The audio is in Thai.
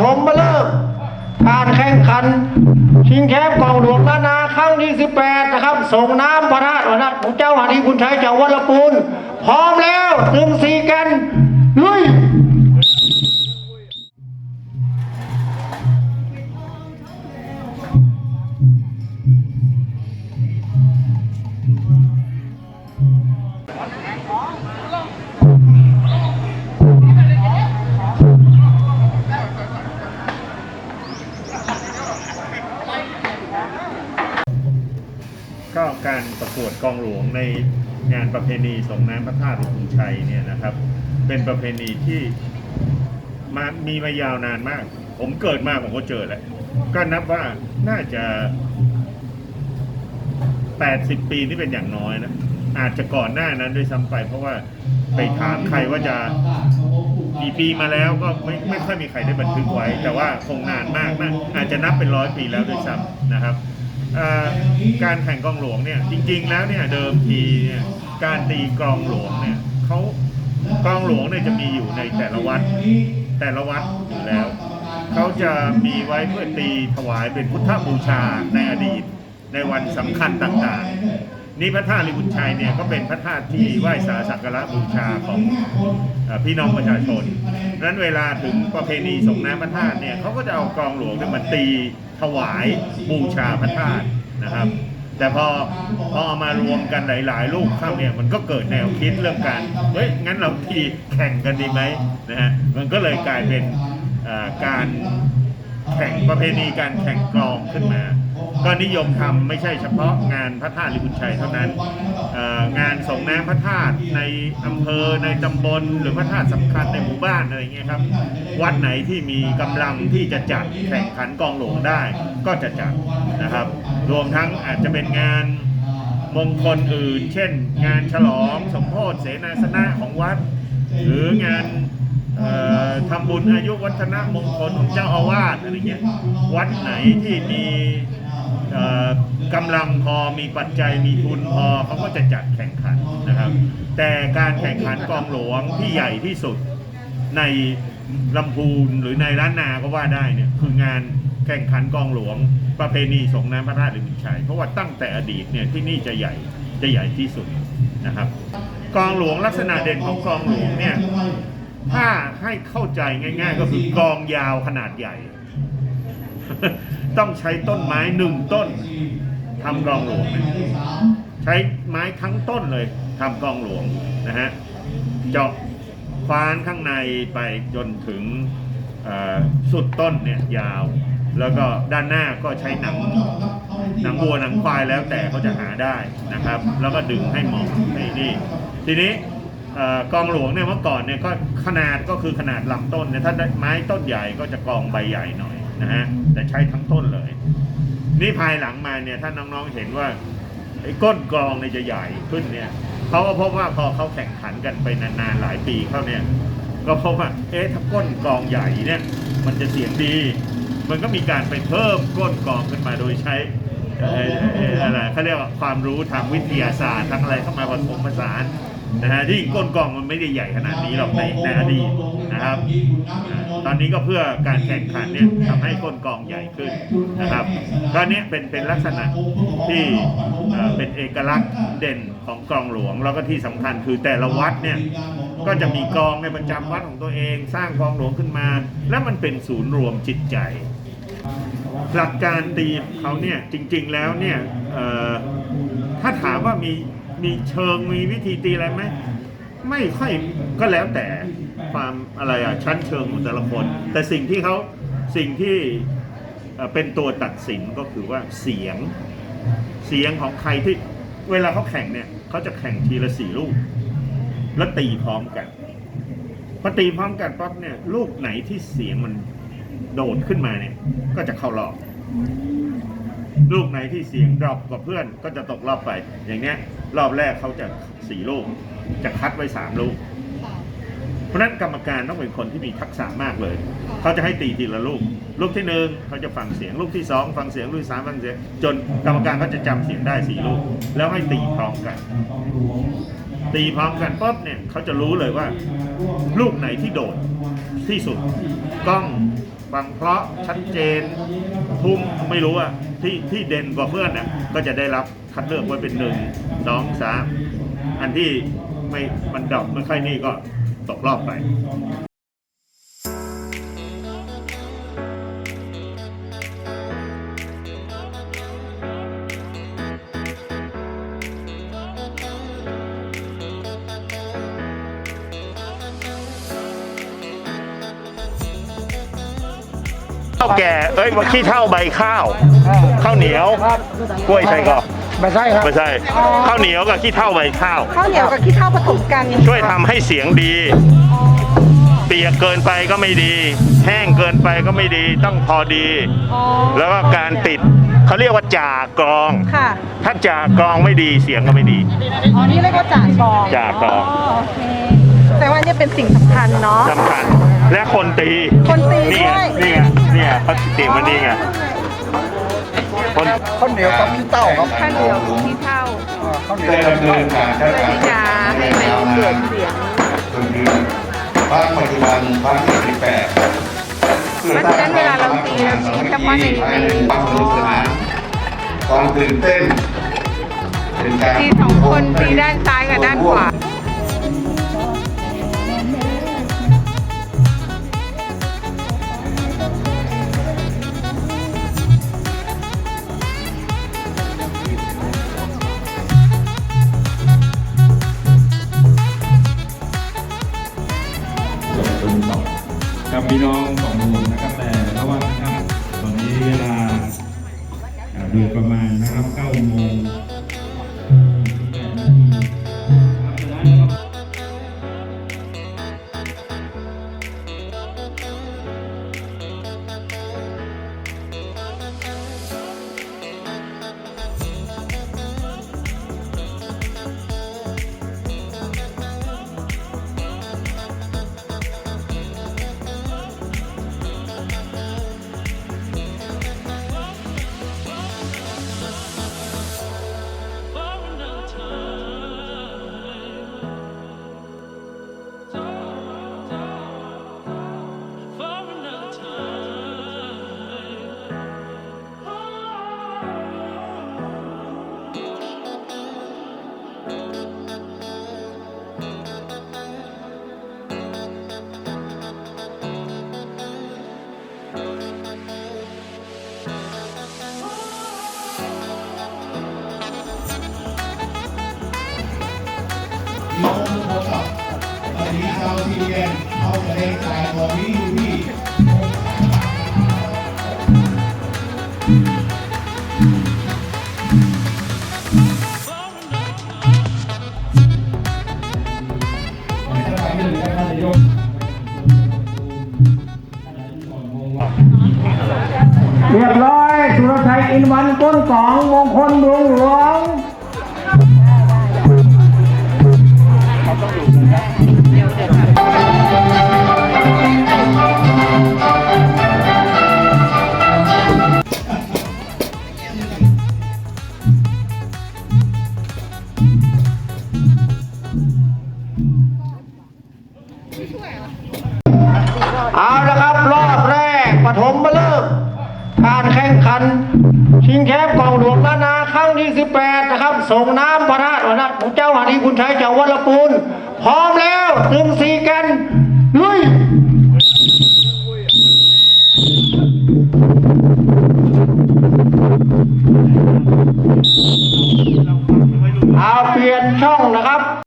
ฐมมาเริ่มการแข่งขัน ชิงแชมป์กองหลวงล้านนาครั้งที่ 18 นะครับ ส่งน้ำพระราชวนะของเจ้าหน้าที่คุณชัยจากวัดละปูน พร้อมแล้วตึงสีกัน ก็การประกวดกองหลวงในงานประเพณีสงน้ำพระธาตุหลวงชัยเนี่ยนะครับ เป็นประเพณีที่มามีมายาวนานมาก ผมเกิดมาผมก็เจอแหละก็นับว่าน่าจะ 80 ปีนี่เป็นอย่างน้อยนะ อาจจะก่อนหน้านั้นด้วยซ้ำไป เพราะว่าไปถามใครว่าจะกี่ปีมาแล้วก็ไม่ไม่ค่อยมีใครได้บันทึกไว้ แต่ว่าคงนานมากนะอาจจะนับเป็นร้อยปีแล้วด้วยซ้ำนะครับ การแข่งกองหลวงเนี่ยจริง ๆ แล้วเนี่ยเดิมทีเนี่ยการตีกองหลวงเนี่ยเขากองหลวงเนี่ยจะมีอยู่ในแต่ละวัดแต่ละวัดอยู่แล้วเขาจะมีไว้เพื่อตีถวายเป็นพุทธบูชาในอดีตในวันสำคัญต่างๆ นี่พระธาตุลิบุญชัยเนี่ยก็เป็นพระธาตุที่ไหว้สาสักการะบูชาของอพี่น้องประชาชนนั้นเวลาถึงประเพณีส่งน้ำพระธาตุเนี่ยเขาก็จะเอากองหลวงเนี่ยมาตี ถวายบูชาพระธาตุนะครับ แต่พอพอมารวมกันหลาย ๆ ลูกเข้าเนี่ยมันก็เกิดแนวคิดเรื่องการเฮ้ยงั้นเราทีแข่งกันดีไหมนะฮะมันก็เลยกลายเป็นการแข่งประเพณีการแข่งกลองขึ้นมา ก็นิยมทำไม่ใช่เฉพาะงานพระธาตุลิบุญชัยเท่านั้นงานส่งน้ำพระธาตุในอำเภอในตำบล หรือพระธาตุสำคัญในหมู่บ้านอะไรเงี้ยครับ วัดไหนที่มีกำลังที่จะจัดแข่งขันกองหลวงได้ก็จะจัดนะครับ รวมทั้งอาจจะเป็นงานมงคลอื่น เช่น งานฉลองสมโภชเสนาสนะของวัด หรืองานเอ่อทำบุญอายุวัฒนมงคลของเจ้าอาวาสอะไรเงี้ยวัดไหนที่มี กำลังพอมีปัจจัยมีทุนพอเขาก็จะจัดแข่งขันนะครับ แต่การแข่งขันกองหลวงที่ใหญ่ที่สุดในลำพูนหรือในล้านนาก็ว่าได้เนี่ยคืองานแข่งขันกองหลวงประเพณีสงน้ำพระธาตุลิบุญชัย เพราะว่าตั้งแต่อดีตเนี่ยที่นี่จะใหญ่จะใหญ่ที่สุดนะครับ กองหลวงลักษณะเด่นของกองหลวงเนี่ยถ้าให้เข้าใจง่าย ๆ ก็คือกองยาวขนาดใหญ่ ต้องใช้ต้นไม้หนึ่งต้นทำกองหลวงใช้ไม้ทั้งต้นเลยทำกองหลวงนะฮะเจาะฟานข้างในไปจนถึงสุดต้นเนี่ยยาว แล้วก็ด้านหน้าก็ใช้หนังหนังวัวหนังควายแล้วแต่เขาจะหาได้นะครับ แล้วก็ดึงให้เหมาะในนี่ทีนี้เอ่อกองหลวงเนี่ยเมื่อก่อนเนี่ยก็ขนาดก็คือขนาดลำต้นเนี่ยถ้าได้ไม้ต้นใหญ่ก็จะกองใบใหญ่หน่อย นะฮะแต่ใช้ทั้งต้นเลย นี่ภายหลังมาเนี่ยถ้าน้องๆเห็นว่าไอ้ก้นกลองเนี่ยจะใหญ่ขึ้นเนี่ยเขาก็พบว่าพอเขาแข่งขันกันไปนานๆหลายปีเข้าเนี่ย ก็พบว่าเอ๊ะถ้าก้นกลองใหญ่เนี่ยมันจะเสียงดี มันก็มีการไปเพิ่มก้นกลองขึ้นมาโดยใช้เอ่อเอ่ออะไรเขาเรียกว่าความรู้ทางวิทยาศาสตร์ทั้งอะไรเข้ามาผสมผสาน นะฮะที่ก้นกลองมันไม่ได้ใหญ่ขนาดนี้หรอกในในอดีตนะครับอ่าตอนนี้ก็เพื่อการแข่งขันเนี่ยทำให้ก้นกลองใหญ่ขึ้นนะครับก็เนี้ยเป็นเป็นลักษณะที่เอ่อเป็นเอกลักษณ์เด่นของกลองหลวง แล้วก็ที่สำคัญคือแต่ละวัดเนี่ยก็จะมีกลองในประจำวัดของตัวเอง สร้างกลองหลวงขึ้นมา และมันเป็นศูนย์รวมจิตใจหลักการตีของเขาเนี่ยจริง ๆแล้วเนี่ยเอ่อถ้าถามว่ามี มีเชิงมีวิธีตีอะไรไหมไม่ค่อยก็แล้วแต่ความอะไรอะชั้นเชิงของแต่ละคน แต่สิ่งที่เขาสิ่งที่เป็นตัวตัดสินก็คือว่าเสียงเสียงของใครที่เวลาเขาแข่งเนี่ยเขาจะแข่งทีละสี่ลูก แล้วตีพร้อมกันพอตีพร้อมกันปั๊บเนี่ยลูกไหนที่เสียงมันโดดขึ้นมาเนี่ย ก็จะเข้ารอบ ลูกไหนที่เสียงดรอปกว่าเพื่อนก็จะตกรอบไป อย่างเนี้ยรอบแรกเขาจะสี่ลูก จะคัดไว้สามลูก เพราะฉะนั้นกรรมการต้องเป็นคนที่มีทักษะมากเลย เขาจะให้ตีทีละลูก ลูกที่หนึ่งเขาจะฟังเสียง ลูกที่สองฟังเสียง ลูกที่สามฟังเสียง จนกรรมการก็จะจำเสียงได้สี่ลูก แล้วให้ตีพร้อมกัน ตีพร้อมกันปุ๊บเนี่ยเขาจะรู้เลยว่า ลูกไหนที่โดดที่สุดกล้องฟังเพราะชัดเจน ทุ่มไม่รู้อะที่ที่เด่นกว่าเพื่อนน่ะก็จะได้รับคัดเลือกไว้เป็นหนึ่งสองสามอันที่ไม่มันดรอกไม่ค่อยนี่ก็ตกรอบไป ข้าวแก่เอ้ยขี้เท่าใบข้าว ข้าวเหนียวกล้วยใช่ก็ไม่ใช่ครับไม่ใช่ข้าวเหนียวกับขี้เท่าใบข้าว ข้าวเหนียวกับขี้เถ้าผสมกัน ช่วยทำให้เสียงดี เปียกเกินไปก็ไม่ดี แห้งเกินไปก็ไม่ดีต้องพอดีอ๋อแล้วก็การติดเขาเรียกว่าจ่ากรองค่ะถ้าจ่ากรองไม่ดีเสียงก็ไม่ดีอ๋อนี่เรียกว่าจ่ากองจ่ากองโอเคแต่ว่าเนี่ยเป็นสิ่งสำคัญเนาะสำคัญและคนตี คนตีนี่ไงด้วยนี่ ข้าวเหนียวกับขี้เต้าครับข้าวเหนียวกับขี้เถ้าข้าวเหนียวได้ดำเนินการใช้การที่จะให้มันเกิดเสียงจนถึงครั้งปัจจุบันครั้งที่18เพราะฉะนั้นเวลาเราตีเราตีเฉพาะในในความสนุกสนานความตื่นเต้นเป็นการตีสองคนตีด้านซ้ายกับด้านขวา พี่น้องสองวงนะครับแต่ระหว่างนะครับตอนนี้เวลาอ่าโดยประมาณนะครับ9โมง เอาทะเลทรายของนี้อยู่ที่ท่านนายกท่านเรียบร้อย สุรชัยอินวันต้นสองมงคลดวงหลวง ครั้งที่ 18 นะครับ ส่งน้ำพระราชวนะของเจ้าหานีคุณชัยจากวัดละปูน พร้อมแล้วตึงสีกัน ลุยเอาเปลี่ยนช่องนะครับ